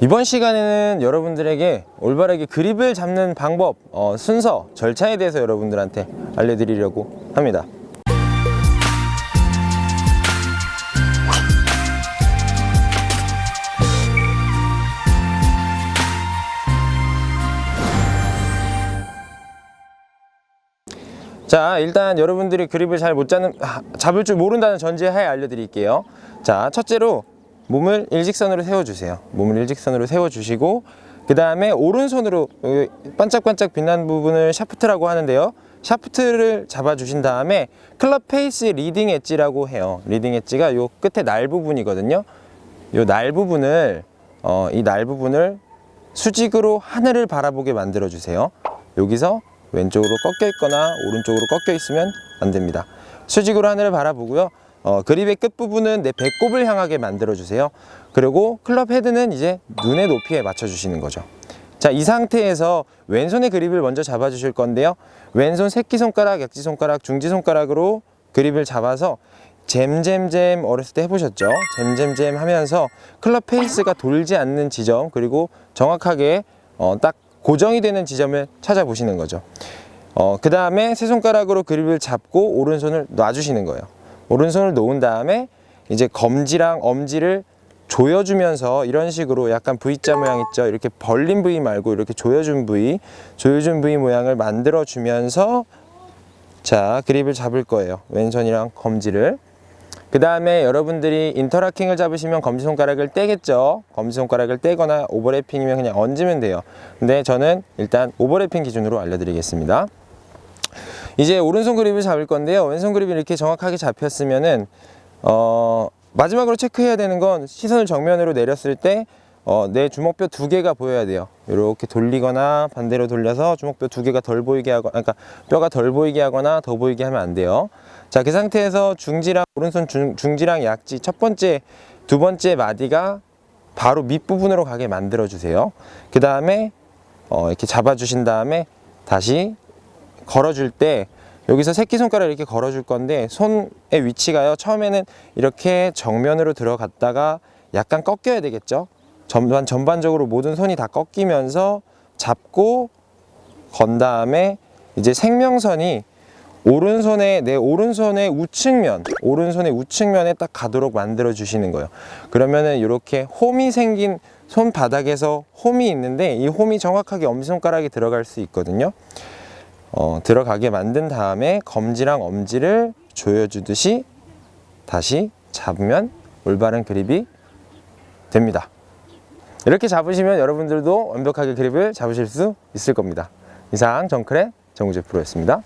이번 시간에는 여러분들에게 올바르게 그립을 잡는 방법, 어, 순서, 절차에 대해서 여러분들한테 알려드리려고 합니다. 자, 일단 여러분들이 그립을 잘 못 잡는, 아, 잡을 줄 모른다는 전제하에 알려드릴게요. 자, 첫째로 몸을 일직선으로 세워주세요. 몸을 일직선으로 세워주시고, 그 다음에 오른손으로 여기 반짝반짝 빛난 부분을 샤프트라고 하는데요. 샤프트를 잡아주신 다음에 클럽 페이스 리딩 엣지라고 해요. 리딩 엣지가 요 끝에 날 부분이거든요. 요 날 부분을, 어, 이 날 부분을 수직으로 하늘을 바라보게 만들어 주세요. 여기서 왼쪽으로 꺾여 있거나 오른쪽으로 꺾여 있으면 안 됩니다. 수직으로 하늘을 바라보고요. 어, 그립의 끝부분은 내 배꼽을 향하게 만들어 주세요. 그리고 클럽 헤드는 이제 눈의 높이에 맞춰 주시는 거죠. 자, 이 상태에서 왼손의 그립을 먼저 잡아 주실 건데요. 왼손 새끼손가락, 약지손가락, 중지손가락으로 그립을 잡아서 잼잼잼 어렸을 때 해보셨죠? 잼잼잼 하면서 클럽 페이스가 돌지 않는 지점 그리고 정확하게 어, 딱 고정이 되는 지점을 찾아보시는 거죠. 어, 그 다음에 세 손가락으로 그립을 잡고 오른손을 놔주시는 거예요. 오른손을 놓은 다음에 이제 검지랑 엄지를 조여주면서 이런 식으로 약간 V자 모양 있죠? 이렇게 벌린 V 말고 이렇게 조여준 V, 조여준 V 모양을 만들어 주면서 자, 그립을 잡을 거예요. 왼손이랑 검지를. 그 다음에 여러분들이 인터라킹을 잡으시면 검지손가락을 떼겠죠. 검지손가락을 떼거나 오버래핑이면 그냥 얹으면 돼요. 근데 저는 일단 오버래핑 기준으로 알려드리겠습니다. 이제 오른손 그립을 잡을 건데요. 왼손 그립이 이렇게 정확하게 잡혔으면은, 어, 마지막으로 체크해야 되는 건 시선을 정면으로 내렸을 때, 어, 내 주먹뼈 두 개가 보여야 돼요. 이렇게 돌리거나 반대로 돌려서 주먹뼈 두 개가 덜 보이게 하거나, 그러니까 뼈가 덜 보이게 하거나 더 보이게 하면 안 돼요. 자, 그 상태에서 중지랑, 오른손 중, 중지랑 약지 첫 번째, 두 번째 마디가 바로 밑부분으로 가게 만들어 주세요. 그 다음에, 어, 이렇게 잡아 주신 다음에 다시 걸어줄 때 여기서 새끼손가락 이렇게 걸어줄 건데 손의 위치가요. 처음에는 이렇게 정면으로 들어갔다가 약간 꺾여야 되겠죠? 전반, 전반적으로 모든 손이 다 꺾이면서 잡고 건 다음에 이제 생명선이 오른손에 내 오른손의 우측면 오른손의 우측면에 딱 가도록 만들어 주시는 거예요. 그러면은 이렇게 홈이 생긴 손바닥에서 홈이 있는데 이 홈이 정확하게 엄지손가락이 들어갈 수 있거든요 어, 들어가게 만든 다음에 검지랑 엄지를 조여주듯이 다시 잡으면 올바른 그립이 됩니다. 이렇게 잡으시면 여러분들도 완벽하게 그립을 잡으실 수 있을 겁니다. 이상 정클의 정우재 프로였습니다.